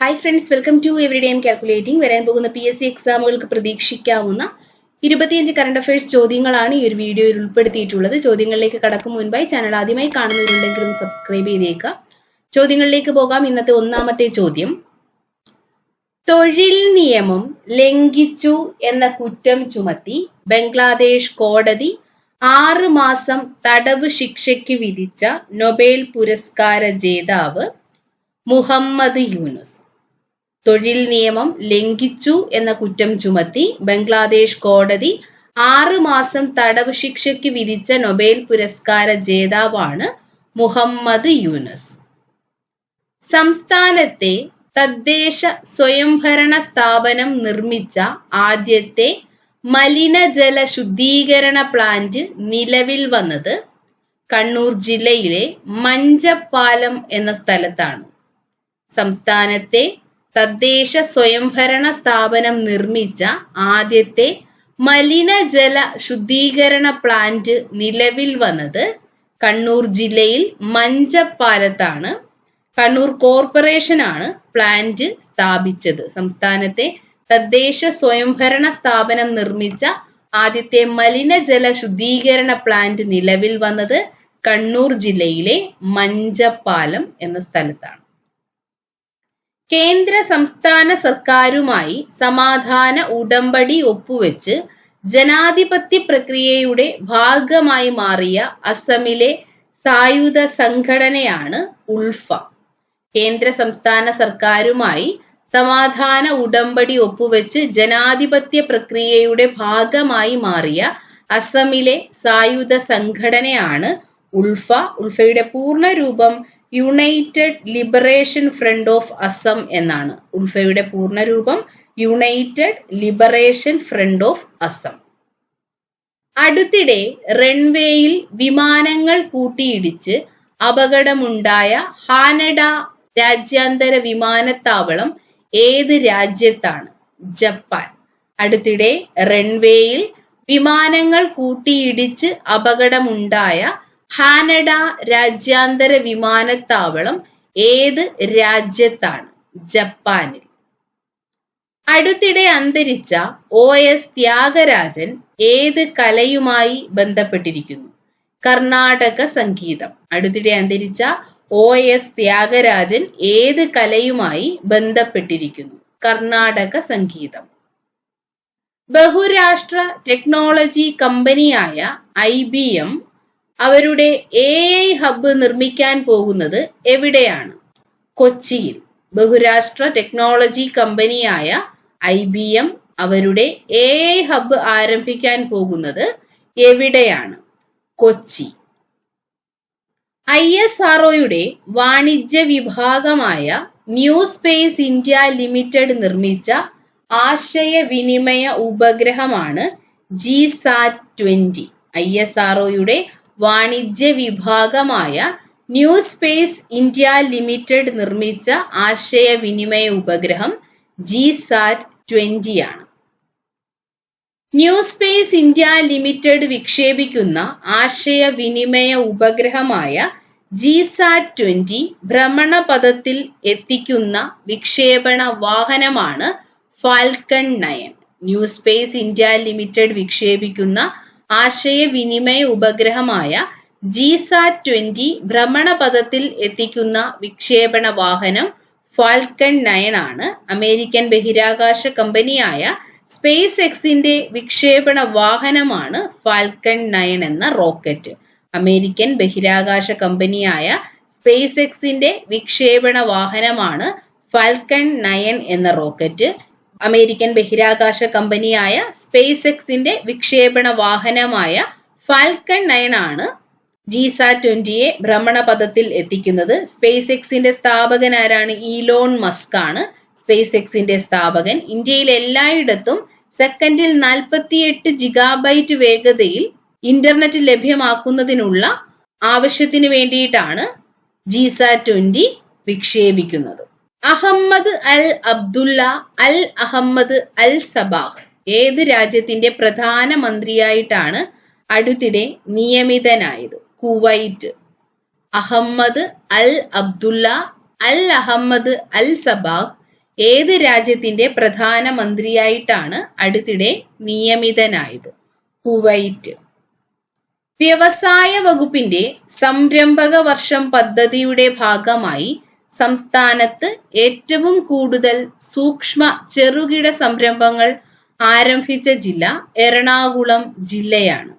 Hi friends welcome to every day calculating വരാൻ പോകുന്ന P S C എക്സാമുകൾക്ക് പ്രതീക്ഷിക്കാവുന്ന ഇരുപത്തിയഞ്ച് കറണ്ട് അഫയേഴ്സ് ചോദ്യങ്ങളാണ് ഈ ഒരു വീഡിയോയിൽ ഉൾപ്പെടുത്തിയിട്ടുള്ളത്. ചോദ്യങ്ങളിലേക്ക് കടക്കും മുൻപായി ചാനൽ ആദ്യമായി കാണുന്നവരുണ്ടെങ്കിലും സബ്സ്ക്രൈബ് ചെയ്തേക്കുക. ചോദ്യങ്ങളിലേക്ക് പോകാം. ഇന്നത്തെ ഒന്നാമത്തെ ചോദ്യം. തൊഴിൽ നിയമം ലംഘിച്ചു എന്ന കുറ്റം ചുമത്തി ബംഗ്ലാദേശ് കോടതി ആറ് മാസം തടവ് ശിക്ഷയ്ക്ക് വിധിച്ച നൊബേൽ പുരസ്കാര ജേതാവ് മുഹമ്മദ് യൂനുസ്. തൊഴിൽ നിയമം ലംഘിച്ചു എന്ന കുറ്റം ചുമത്തി ബംഗ്ലാദേശ് കോടതി ആറ് മാസം തടവ് ശിക്ഷയ്ക്ക് വിധിച്ച നൊബേൽ പുരസ്കാര ജേതാവാണ് മുഹമ്മദ് യൂനസ്. സംസ്ഥാനത്തെ തദ്ദേശ സ്വയംഭരണ സ്ഥാപനം നിർമ്മിച്ച ആദ്യത്തെ മലിനജല ശുദ്ധീകരണ പ്ലാന്റ് നിലവിൽ വന്നത് കണ്ണൂർ ജില്ലയിലെ മഞ്ചപ്പാലം എന്ന സ്ഥലത്താണ്. സംസ്ഥാനത്തെ തദ്ദേശ സ്വയംഭരണ സ്ഥാപനം നിർമ്മിച്ച ആദ്യത്തെ മലിനജല ശുദ്ധീകരണ പ്ലാന്റ് നിലവിൽ വന്നത് കണ്ണൂർ ജില്ലയിൽ മഞ്ചപ്പാലത്താണ്. കണ്ണൂർ കോർപ്പറേഷൻ ആണ് പ്ലാന്റ് സ്ഥാപിച്ചത്. സംസ്ഥാനത്തെ തദ്ദേശ സ്വയംഭരണ സ്ഥാപനം നിർമ്മിച്ച ആദ്യത്തെ മലിനജല ശുദ്ധീകരണ പ്ലാന്റ് നിലവിൽ വന്നത് കണ്ണൂർ ജില്ലയിലെ മഞ്ചപ്പാലം എന്ന സ്ഥലത്താണ്. കേന്ദ്ര സംസ്ഥാന സർക്കാരുമായി സമാധാന ഉടമ്പടി ഒപ്പുവെച്ച് ജനാധിപത്യ പ്രക്രിയയുടെ ഭാഗമായി മാറിയ അസമിലെ സായുധ സംഘടനയാണ് ഉൾഫ. കേന്ദ്ര സംസ്ഥാന സർക്കാരുമായി സമാധാന ഉടമ്പടി ഒപ്പുവെച്ച് ജനാധിപത്യ പ്രക്രിയയുടെ ഭാഗമായി മാറിയ അസമിലെ സായുധ സംഘടനയാണ് ഉൾഫ ഉൾഫയുടെ പൂർണ രൂപം united liberation front of Assam എന്നാണ്. ഉൾഫയുടെ പൂർണരൂപം united liberation front of Assam അടുത്തിടെ റൺവേയിൽ വിമാനങ്ങൾ കൂട്ടിയിടിച്ച് അപകടമുണ്ടായ ഹാനഡ രാജ്യാന്തര വിമാനത്താവളം ഏത് രാജ്യത്താണ്? ജപ്പാൻ. അടുത്തിടെ റൺവേയിൽ വിമാനങ്ങൾ കൂട്ടിയിടിച്ച് അപകടമുണ്ടായ ഹാനഡ രാജ്യാന്തര വിമാനത്താവളം ഏത് രാജ്യത്താണ്? ജപ്പാനിൽ. അടുത്തിടെ അന്തരിച്ച ഒ എസ് ത്യാഗരാജൻ ഏത് കലയുമായി ബന്ധപ്പെട്ടിരിക്കുന്നു? കർണാടക സംഗീതം. അടുത്തിടെ അന്തരിച്ച ഒ എസ് ത്യാഗരാജൻ ഏത് കലയുമായി ബന്ധപ്പെട്ടിരിക്കുന്നു? കർണാടക സംഗീതം. ബഹുരാഷ്ട്ര ടെക്നോളജി കമ്പനിയായ ഐ ബി എം അവരുടെ എ ഐ ഹബ്ബ് നിർമ്മിക്കാൻ പോകുന്നത് എവിടെയാണ്? കൊച്ചിയിൽ. ബഹുരാഷ്ട്ര ടെക്നോളജി കമ്പനിയായ ഐ ബി എം അവരുടെ എ ഐ ഹബ്ബ് ആരംഭിക്കാൻ പോകുന്നത് എവിടെയാണ്? കൊച്ചി. ഐ എസ് ആർഒയുടെ വാണിജ്യ വിഭാഗമായ ന്യൂ സ്പേസ് ഇന്ത്യ ലിമിറ്റഡ് നിർമ്മിച്ച ആശയവിനിമയ ഉപഗ്രഹമാണ് G sat twenty I S ആർഒയുടെ വാണിജ്യ വിഭാഗമായ ന്യൂ സ്പേസ് ഇന്ത്യ ലിമിറ്റഡ് നിർമ്മിച്ച ആശയവിനിമയ ഉപഗ്രഹം ജി സാറ്റ് ട്വന്റി ആണ്. ന്യൂ സ്പേസ് ഇന്ത്യ ലിമിറ്റഡ് വിക്ഷേപിക്കുന്ന ആശയവിനിമയ ഉപഗ്രഹമായ ജി സാറ്റ് ട്വന്റി ഭ്രമണപഥത്തിൽ എത്തിക്കുന്ന വിക്ഷേപണ വാഹനമാണ് Falcon nine new space India limited വിക്ഷേപിക്കുന്ന ആശയവിനിമയ ഉപഗ്രഹമായ ജിസാറ്റ് ട്വന്റി ഭ്രമണപഥത്തിൽ എത്തിക്കുന്ന വിക്ഷേപണ വാഹനം ഫാൽക്കൺ നയൻ ആണ്. അമേരിക്കൻ ബഹിരാകാശ കമ്പനിയായ സ്പേസ് എക്സിന്റെ വിക്ഷേപണ വാഹനമാണ് ഫാൽക്കൺ നയൻ എന്ന റോക്കറ്റ്. അമേരിക്കൻ ബഹിരാകാശ കമ്പനിയായ സ്പേസ് എക്സിന്റെ വിക്ഷേപണ വാഹനമാണ് ഫാൽക്കൺ നയൻ എന്ന റോക്കറ്റ്. അമേരിക്കൻ ബഹിരാകാശ കമ്പനിയായ സ്പേസ് എക്സിന്റെ വിക്ഷേപണ വാഹനമായ ഫാൽക്കൺ നയൻ ആണ് ജിസ ട്വന്റിയെ ഭ്രമണപഥത്തിൽ എത്തിക്കുന്നത്. സ്പേസ് എക്സിന്റെ സ്ഥാപകൻ ആരാണ്? ഈലോൺ മസ്ക് ആണ്. സ്പേസ് എക്സിന്റെ സ്ഥാപകൻ. ഇന്ത്യയിൽ എല്ലായിടത്തും സെക്കൻഡിൽ നാൽപ്പത്തിയെട്ട് ജിഗാബൈറ്റ് വേഗതയിൽ ഇന്റർനെറ്റ് ലഭ്യമാക്കുന്നതിനുള്ള ആവശ്യത്തിന് വേണ്ടിയിട്ടാണ് ജിസ twenty വിക്ഷേപിക്കുന്നത്. Ahmad Al Abdullah Al Ahmad Al Sabah. ഏത് രാജ്യത്തിന്റെ പ്രധാനമന്ത്രിയായിട്ടാണ് അടുത്തിടെ നിയമിതനായത്? Kuwait. Ahmad Al Abdullah Al Ahmad Al Sabah ഏത് രാജ്യത്തിന്റെ പ്രധാനമന്ത്രിയായിട്ടാണ് അടുത്തിടെ നിയമിതനായത്? കുവൈറ്റ്. വ്യവസായ വകുപ്പിന്റെ സംരംഭക വർഷം പദ്ധതിയുടെ ഭാഗമായി സംസ്ഥാനത്ത് ഏറ്റവും കൂടുതൽ സൂക്ഷ്മ ചെറുകിട സംരംഭങ്ങൾ ആരംഭിച്ച ജില്ല എറണാകുളം ജില്ലയാണ്.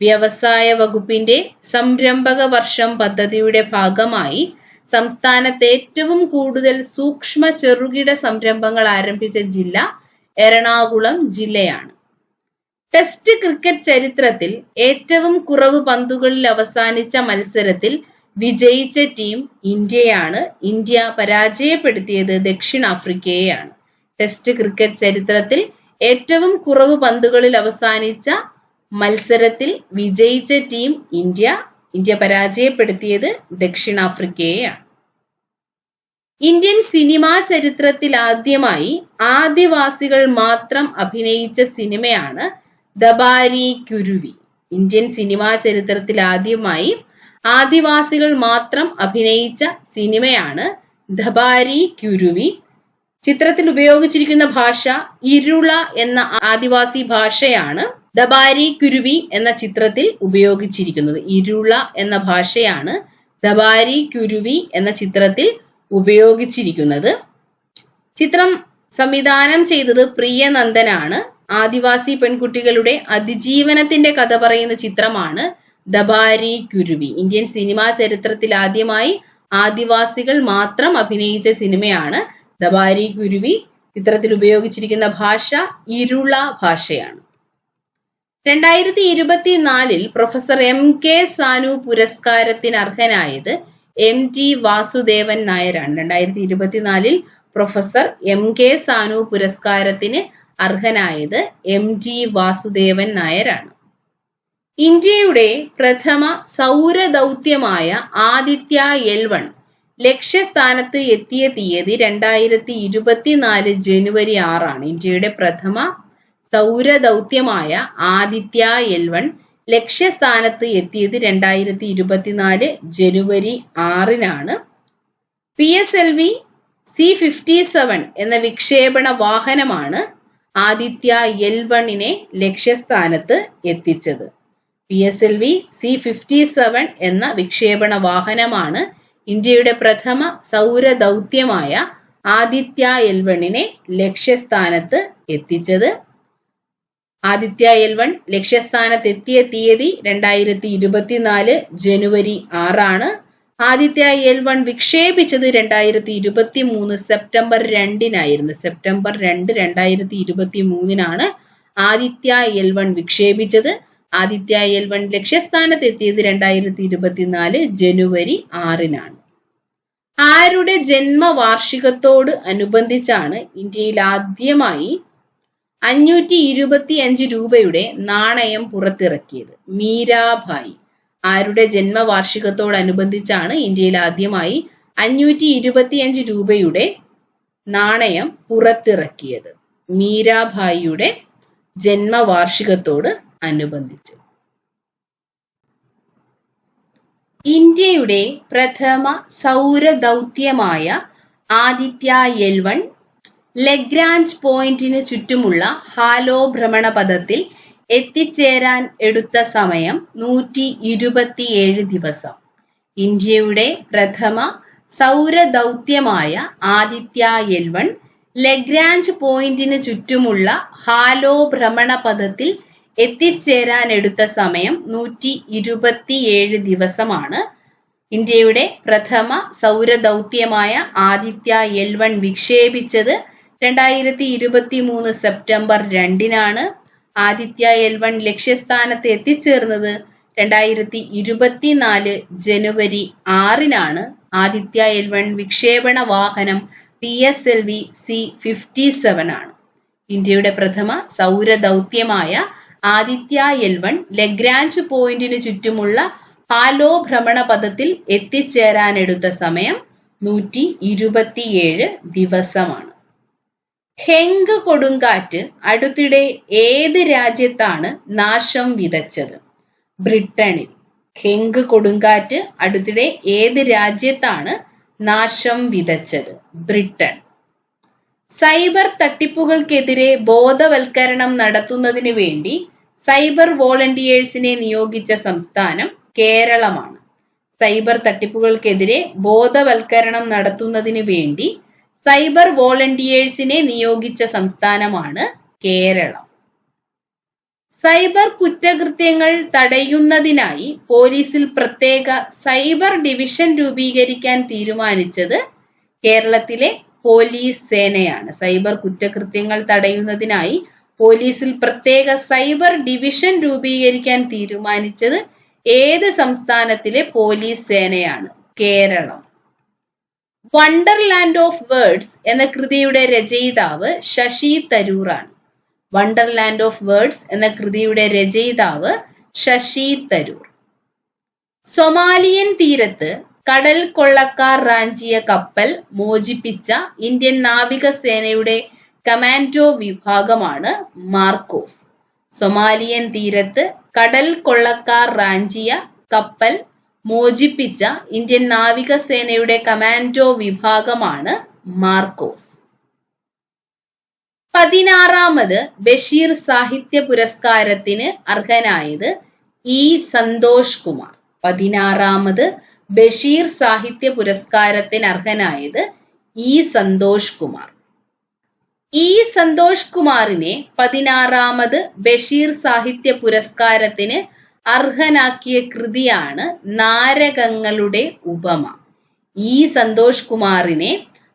വ്യവസായ വകുപ്പിന്റെ സംരംഭക വർഷം പദ്ധതിയുടെ ഭാഗമായി സംസ്ഥാനത്ത് ഏറ്റവും കൂടുതൽ സൂക്ഷ്മ ചെറുകിട സംരംഭങ്ങൾ ആരംഭിച്ച ജില്ല എറണാകുളം ജില്ലയാണ്. ടെസ്റ്റ് ക്രിക്കറ്റ് ചരിത്രത്തിൽ ഏറ്റവും കുറവ് പന്തുകളിൽ അവസാനിച്ച മത്സരത്തിൽ വിജയിച്ച ടീം ഇന്ത്യയാണ്. ഇന്ത്യ പരാജയപ്പെടുത്തിയത് ദക്ഷിണാഫ്രിക്കയെയാണ്. ടെസ്റ്റ് ക്രിക്കറ്റ് ചരിത്രത്തിൽ ഏറ്റവും കുറവ് പന്തുകളിൽ അവസാനിച്ച മത്സരത്തിൽ വിജയിച്ച ടീം ഇന്ത്യ. ഇന്ത്യ പരാജയപ്പെടുത്തിയത് ദക്ഷിണാഫ്രിക്കയെയാണ്. ഇന്ത്യൻ സിനിമാ ചരിത്രത്തിൽ ആദ്യമായി ആദിവാസികൾ മാത്രം അഭിനയിച്ച സിനിമയാണ് ദബാരി കുരുവി. ഇന്ത്യൻ സിനിമാ ചരിത്രത്തിൽ ആദ്യമായി ആദിവാസികൾ മാത്രം അഭിനയിച്ച സിനിമയാണ് ധബാരി ക്യുരുവി ചിത്രത്തിൽ ഉപയോഗിച്ചിരിക്കുന്ന ഭാഷ ഇരുള എന്ന ആദിവാസി ഭാഷയാണ് ദബാരി കുരുവി എന്ന ചിത്രത്തിൽ ഉപയോഗിച്ചിരിക്കുന്നത്. ഇരുള എന്ന ഭാഷയാണ് ദബാരി കുരുവി എന്ന ചിത്രത്തിൽ ഉപയോഗിച്ചിരിക്കുന്നത്. ചിത്രം സംവിധാനം ചെയ്തത് പ്രിയനന്ദനാണ്. ആദിവാസി പെൺകുട്ടികളുടെ അതിജീവനത്തിന്റെ കഥ പറയുന്ന ചിത്രമാണ് ദബാരി കുരുവി. ഇന്ത്യൻ സിനിമാ ചരിത്രത്തിൽ ആദ്യമായി ആദിവാസികൾ മാത്രം അഭിനയിച്ച സിനിമയാണ് ദബാരി കുരുവി. ചിത്രത്തിൽ ഉപയോഗിച്ചിരിക്കുന്ന ഭാഷ ഇരുള ഭാഷയാണ്. രണ്ടായിരത്തി ഇരുപത്തിനാലിൽ പ്രൊഫസർ എം കെ സാനു പുരസ്കാരത്തിന് അർഹനായത് എം ടി വാസുദേവൻ നായരാണ്. രണ്ടായിരത്തി ഇരുപത്തിനാലിൽ പ്രൊഫസർ എം കെ സാനു പുരസ്കാരത്തിന് അർഹനായത് എം ടി വാസുദേവൻ നായരാണ്. ഇന്ത്യയുടെ പ്രഥമ സൗരദൗത്യമായ ആദിത്യ എൽ വൺ ലക്ഷ്യസ്ഥാനത്ത് എത്തിയ തീയതി രണ്ടായിരത്തി ഇരുപത്തിനാല് ജനുവരി ആറാണ്. ഇന്ത്യയുടെ പ്രഥമ സൗരദൗത്യമായ ആദിത്യ എൽ വൺ ലക്ഷ്യസ്ഥാനത്ത് എത്തിയത് രണ്ടായിരത്തി ഇരുപത്തിനാല് ജനുവരി ആറിനാണ്. P S L V C fifty seven എന്ന വിക്ഷേപണ വാഹനമാണ് ആദിത്യ എൽ വണ്ണിനെ ലക്ഷ്യസ്ഥാനത്ത് എത്തിച്ചത്. P S L V C fifty seven എന്ന വിക്ഷേപണ വാഹനമാണ് ഇന്ത്യയുടെ പ്രഥമ സൗരദൗത്യമായ ആദിത്യ എൽവണിനെ ലക്ഷ്യസ്ഥാനത്ത് എത്തിച്ചത്. ആദിത്യ എൽവൺ ലക്ഷ്യസ്ഥാനത്ത് എത്തിയ തീയതി രണ്ടായിരത്തി ഇരുപത്തിനാല് ജനുവരി ആറാണ്. ആദിത്യ എൽ വൺ വിക്ഷേപിച്ചത് രണ്ടായിരത്തി ഇരുപത്തി മൂന്ന് സെപ്റ്റംബർ രണ്ടിനായിരുന്നു. സെപ്റ്റംബർ രണ്ട് രണ്ടായിരത്തി ഇരുപത്തി മൂന്നിനാണ് ആദിത്യ എൽ വൺ വിക്ഷേപിച്ചത്. ആദിത്യ എൽ വൺ ലക്ഷ്യസ്ഥാനത്ത് എത്തിയത് രണ്ടായിരത്തി ഇരുപത്തിനാല് ജനുവരി ആറിനാണ്. ആരുടെ ജന്മവാർഷികത്തോട് അനുബന്ധിച്ചാണ് ഇന്ത്യയിൽ ആദ്യമായി അഞ്ഞൂറ്റി ഇരുപത്തി അഞ്ച് രൂപയുടെ നാണയം പുറത്തിറക്കിയത്? മീരാഭായി. ആരുടെ ജന്മവാർഷികത്തോടനുബന്ധിച്ചാണ് ഇന്ത്യയിൽ ആദ്യമായി അഞ്ഞൂറ്റി ഇരുപത്തിയഞ്ച് രൂപയുടെ നാണയം പുറത്തിറക്കിയത്? മീരാഭായിയുടെ ജന്മവാർഷികത്തോട് അനുബന്ധിച്ച്. ഇന്ത്യയുടെ പ്രഥമ സൗരദൗത്യമായ ആദിത്യ എൽ വൺ ലെഗ്രാഞ്ച് പോയിന്റിന് ചുറ്റുമുള്ള ഹാലോ ഭ്രമണപഥത്തിൽ എത്തിച്ചേരാൻ എടുത്ത സമയം നൂറ്റി ഇരുപത്തിയേഴ് ദിവസം. ഇന്ത്യയുടെ പ്രഥമ സൗരദൗത്യമായ ആദിത്യ എൽ വൺ ലെഗ്രാഞ്ച് പോയിന്റിന് ചുറ്റുമുള്ള ഹാലോ ഭ്രമണപഥത്തിൽ എത്തിച്ചേരാൻ എടുത്ത സമയം നൂറ്റി ഇരുപത്തിയേഴ് ദിവസമാണ്. ഇന്ത്യയുടെ പ്രഥമ സൗരദൗത്യമായ ആദിത്യ എൽ വൺ വിക്ഷേപിച്ചത് രണ്ടായിരത്തി ഇരുപത്തി മൂന്ന് സെപ്റ്റംബർ രണ്ടിനാണ്. ആദിത്യ എൽ വൺ ലക്ഷ്യസ്ഥാനത്ത് എത്തിച്ചേർന്നത് രണ്ടായിരത്തി ഇരുപത്തിനാല് ജനുവരി ആറിനാണ്. ആദിത്യ എൽ വൺ വിക്ഷേപണ വാഹനം P S L V C fifty seven ആണ്. ഇന്ത്യയുടെ പ്രഥമ സൗരദൗത്യമായ ആദിത്യ എൽ വൺ ലഗ്രാഞ്ച് പോയിന്റിന് ചുറ്റുമുള്ള ഹാലോ ഭ്രമണപഥത്തിൽ എത്തിച്ചേരാനെടുത്ത സമയം നൂറ്റി ഇരുപത്തിയേഴ് ദിവസമാണ്. ഹെങ്ക് കൊടുങ്കാറ്റ് അടുത്തിടെ ഏത് രാജ്യത്താണ് നാശം വിതച്ചത്? ബ്രിട്ടനിൽ. ഹെങ്ക് കൊടുങ്കാറ്റ് അടുത്തിടെ ഏത് രാജ്യത്താണ് നാശം വിതച്ചത്? ബ്രിട്ടൻ. സൈബർ തട്ടിപ്പുകൾക്കെതിരെ ബോധവൽക്കരണം നടത്തുന്നതിന് വേണ്ടി സൈബർ വോളണ്ടിയേഴ്സിനെ നിയോഗിച്ച സംസ്ഥാനം കേരളമാണ്. സൈബർ തട്ടിപ്പുകൾക്കെതിരെ ബോധവൽക്കരണം നടത്തുന്നതിന് വേണ്ടി സൈബർ വോളണ്ടിയേഴ്സിനെ നിയോഗിച്ച സംസ്ഥാനമാണ് കേരളം. സൈബർ കുറ്റകൃത്യങ്ങൾ തടയുന്നതിനായി പോലീസിൽ പ്രത്യേക സൈബർ ഡിവിഷൻ രൂപീകരിക്കാൻ തീരുമാനിച്ചത് കേരളത്തിലെ പോലീസ് സേനയാണ്. സൈബർ കുറ്റകൃത്യങ്ങൾ തടയുന്നതിനായി പോലീസിൽ പ്രത്യേക സൈബർ ഡിവിഷൻ രൂപീകരിക്കാൻ തീരുമാനിച്ചത് ഏത് സംസ്ഥാനത്തിലെ പോലീസ് സേനയാണ്? കേരളം. വണ്ടർലാൻഡ് ഓഫ് വേർഡ്സ് എന്ന കൃതിയുടെ രചയിതാവ് ശശി തരൂറാണ്. വണ്ടർലാൻഡ് ഓഫ് വേർഡ്സ് എന്ന കൃതിയുടെ രചയിതാവ് ശശി തരൂർ. സൊമാലിയൻ തീരത്ത് കടൽ കൊള്ളക്കാർ റാഞ്ചിയ കപ്പൽ മോചിപ്പിച്ച ഇന്ത്യൻ നാവികസേനയുടെ കമാൻഡോ വിഭാഗമാണ് മാർക്കോസ്. സൊമാലിയൻ തീരത്ത് കടൽ കൊള്ളക്കാർ റാഞ്ചിയ കപ്പൽ മോചിപ്പിച്ച ഇന്ത്യൻ നാവികസേനയുടെ കമാൻഡോ വിഭാഗമാണ് മാർക്കോസ്. പതിനാറാമത് ബഷീർ സാഹിത്യ പുരസ്കാരത്തിന് അർഹനായത് ഇ സന്തോഷ് കുമാർ. പതിനാറാമത് ബഷീർ സാഹിത്യ പുരസ്കാരത്തിന് അർഹനായത് ഇ സന്തോഷ് കുമാർ. ഇ സന്തോഷ് കുമാറിനെ പതിനാറാമത് ബഷീർ സാഹിത്യ പുരസ്കാരത്തിന് അർഹനാക്കിയ കൃതിയാണ് നാരകങ്ങളുടെ ഉപമ. ഇ സന്തോഷ് കുമാറിനെ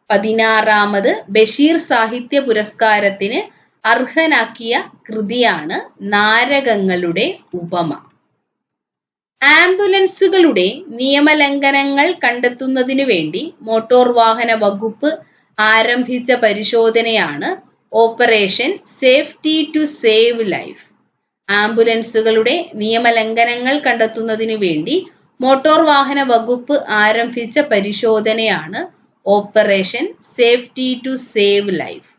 പതിനാറാമത് ബഷീർ സാഹിത്യ പുരസ്കാരത്തിന് അർഹനാക്കിയ കൃതിയാണ് നാരകങ്ങളുടെ ഉപമ. ആംബുലൻസുകളുടെ നിയമലംഘനങ്ങൾ കണ്ടെത്തുന്നതിനു വേണ്ടി മോട്ടോർ വാഹന വകുപ്പ് ആരംഭിച്ച പരിശോധനയാണ് operation safety to save life. ആംബുലൻസുകളുടെ നിയമലംഘനങ്ങൾ കണ്ടെത്തുന്നതിനു വേണ്ടി മോട്ടോർ വാഹന വകുപ്പ് ആരംഭിച്ച പരിശോധനയാണ് operation safety to save life.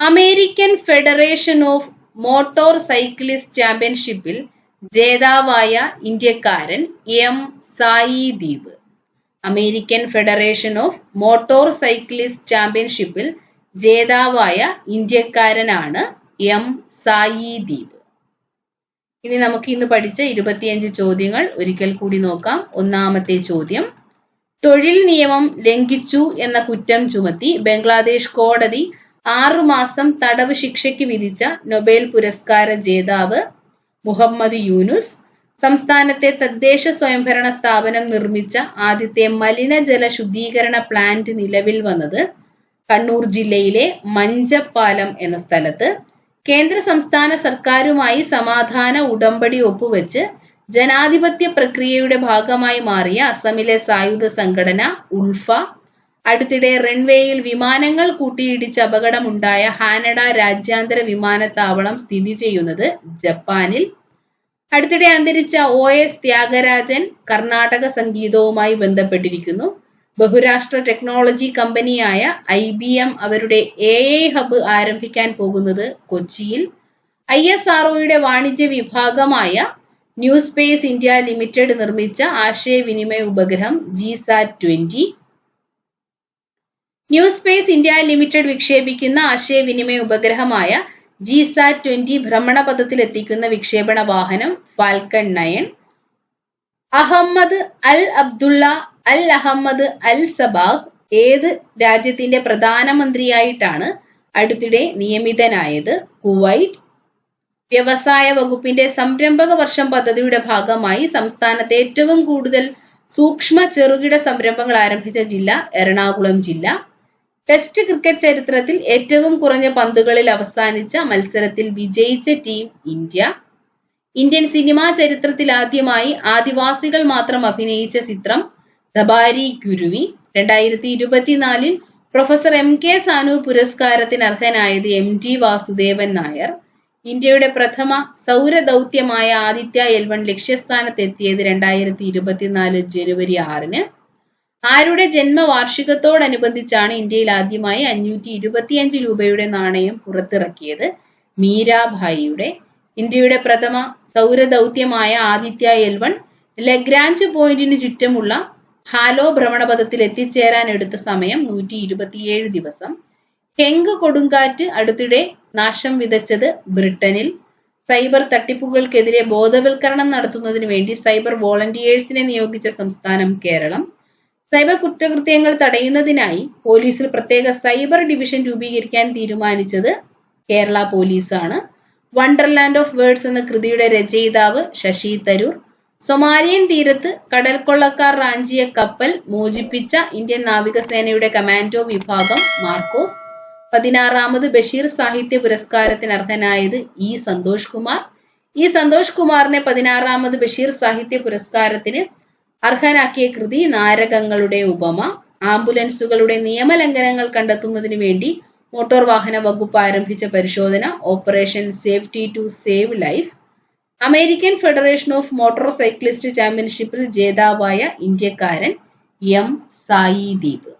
American federation of motor cyclist ചാമ്പ്യൻഷിപ്പിൽ ജേതാവായ ഇന്ത്യക്കാരൻ M Sai Dweep American federation of motor cyclist ചാമ്പ്യൻഷിപ്പിൽ ജേതാവായ ഇന്ത്യക്കാരനാണ് എം സായി ദീപ് ഇനി നമുക്ക് ഇന്ന് പഠിച്ച ഇരുപത്തിയഞ്ച് ചോദ്യങ്ങൾ ഒരിക്കൽ കൂടി നോക്കാം. ഒന്നാമത്തെ ചോദ്യം തൊഴിൽ നിയമം ലംഘിച്ചു എന്ന കുറ്റം ചുമത്തി ബംഗ്ലാദേശ് കോടതി ആറുമാസം തടവ് ശിക്ഷയ്ക്ക് വിധിച്ച നൊബേൽ പുരസ്കാര ജേതാവ് മുഹമ്മദ് യൂനുസ് സംസ്ഥാനത്തെ തദ്ദേശ സ്വയംഭരണ സ്ഥാപനം നിർമ്മിച്ച ആദ്യത്തെ മലിനജല ശുദ്ധീകരണ പ്ലാന്റ് നിലവിൽ വന്നത് കണ്ണൂർ ജില്ലയിലെ മഞ്ചപ്പാലം എന്ന സ്ഥലത്ത്. കേന്ദ്ര സംസ്ഥാന സർക്കാരുമായി സമാധാന ഉടമ്പടി ഒപ്പുവെച്ച് ജനാധിപത്യ പ്രക്രിയയുടെ ഭാഗമായി മാറിയ അസമിലെ സായുധ സംഘടന ഉൾഫ. അടുത്തിടെ റൺവേയിൽ വിമാനങ്ങൾ കൂട്ടിയിടിച്ച് അപകടമുണ്ടായ ഹാനഡ രാജ്യാന്തര വിമാനത്താവളം സ്ഥിതി ചെയ്യുന്നത് ജപ്പാനിൽ. അടുത്തിടെ അന്തരിച്ച ഒ എസ് ത്യാഗരാജൻ കർണാടക സംഗീതവുമായി ബന്ധപ്പെട്ടിരിക്കുന്നു. ബഹുരാഷ്ട്ര ടെക്നോളജി കമ്പനിയായ ഐ ബി എം അവരുടെ എ ഐ ഹബ്ബ് ആരംഭിക്കാൻ പോകുന്നത് കൊച്ചിയിൽ. ഐ എസ് ആർഒയുടെ വാണിജ്യ വിഭാഗമായ ന്യൂ സ്പേസ് ഇന്ത്യ ലിമിറ്റഡ് നിർമ്മിച്ച ആശയവിനിമയ ഉപഗ്രഹം G sat twenty. New space India limited വിക്ഷേപിക്കുന്ന ആശയവിനിമയ ഉപഗ്രഹമായ ജി സാറ്റ് ട്വന്റി ഭ്രമണപഥത്തിൽ എത്തിക്കുന്ന വിക്ഷേപണ വാഹനം Falcon nine Ahmad Al Abdullah Al Ahmad Al Sabah ഏത് രാജ്യത്തിന്റെ പ്രധാനമന്ത്രിയായിട്ടാണ് അടുത്തിടെ നിയമിതനായത്? കുവൈറ്റ്. വ്യവസായ വകുപ്പിന്റെ സംരംഭക വർഷം പദ്ധതിയുടെ ഭാഗമായി സംസ്ഥാനത്തെ ഏറ്റവും കൂടുതൽ സൂക്ഷ്മ ചെറുകിട സംരംഭങ്ങൾ ആരംഭിച്ച ജില്ല എറണാകുളം ജില്ല. ടെസ്റ്റ് ക്രിക്കറ്റ് ചരിത്രത്തിൽ ഏറ്റവും കുറഞ്ഞ പന്തുകളിൽ അവസാനിച്ച മത്സരത്തിൽ വിജയിച്ച ടീം ഇന്ത്യ. ഇന്ത്യൻ സിനിമാ ചരിത്രത്തിൽ ആദ്യമായി ആദിവാസികൾ മാത്രം അഭിനയിച്ച ചിത്രം ദബാരി ഗുരുവി. രണ്ടായിരത്തി ഇരുപത്തിനാലിൽ പ്രൊഫസർ എം കെ സാനു പുരസ്കാരത്തിന് അർഹനായത് എം ടി വാസുദേവൻ നായർ. ഇന്ത്യയുടെ പ്രഥമ സൗരദൗത്യമായ ആദിത്യ എൽവൺ ലക്ഷ്യസ്ഥാനത്തെത്തിയത് രണ്ടായിരത്തി ഇരുപത്തിനാല് ജനുവരി ആറിന്. ആരുടെ ജന്മവാർഷികത്തോടനുബന്ധിച്ചാണ് ഇന്ത്യയിൽ ആദ്യമായി അഞ്ഞൂറ്റി ഇരുപത്തിയഞ്ച് രൂപയുടെ നാണയം പുറത്തിറക്കിയത്? മീരാഭായിയുടെ ഇന്ത്യയുടെ പ്രഥമ സൗരദൗത്യമായ ആദിത്യ എൽ വൺ ലഗ്രാഞ്ച് പോയിന്റിന് ചുറ്റുമുള്ള ഹാലോ ഭ്രമണപഥത്തിൽ എത്തിച്ചേരാൻ എടുത്ത സമയം നൂറ്റി ഇരുപത്തിയേഴ് ദിവസം. ഹെങ്ക് കൊടുങ്കാറ്റ് അടുത്തിടെ നാശം വിതച്ചത് ബ്രിട്ടനിൽ. സൈബർ തട്ടിപ്പുകൾക്കെതിരെ ബോധവൽക്കരണം നടത്തുന്നതിന് വേണ്ടി സൈബർ വോളണ്ടിയേഴ്സിനെ നിയോഗിച്ച സംസ്ഥാനം കേരളം. സൈബർ കുറ്റകൃത്യങ്ങൾ തടയുന്നതിനായി പോലീസിൽ പ്രത്യേക സൈബർ ഡിവിഷൻ രൂപീകരിക്കാൻ തീരുമാനിച്ചത് കേരള പോലീസാണ്. വണ്ടർലാൻഡ് ഓഫ് വേർഡ്സ് എന്ന കൃതിയുടെ രചയിതാവ് ശശി തരൂർ സൊമാലിയൻ തീരത്ത് കടൽക്കൊള്ളക്കാർ റാഞ്ചിയ കപ്പൽ മോചിപ്പിച്ച ഇന്ത്യൻ നാവികസേനയുടെ കമാൻഡോ വിഭാഗം മാർക്കോസ്. പതിനാറാമത് ബഷീർ സാഹിത്യ പുരസ്കാരത്തിന് അർഹനായത് ഇ സന്തോഷ് കുമാർ. ഇ സന്തോഷ് കുമാറിനെ പതിനാറാമത് ബഷീർ സാഹിത്യ പുരസ്കാരത്തിന് അർഹനാക്കിയ കൃതി നാരകങ്ങളുടെ ഉപമ ആംബുലൻസുകളുടെ നിയമലംഘനങ്ങൾ കണ്ടെത്തുന്നതിന് വേണ്ടി മോട്ടോർ വാഹന വകുപ്പ് ആരംഭിച്ച പരിശോധന operation safety to save life American federation of motor cyclist ചാമ്പ്യൻഷിപ്പിൽ ജേതാവായ ഇന്ത്യക്കാരൻ എം സായി ദീപ്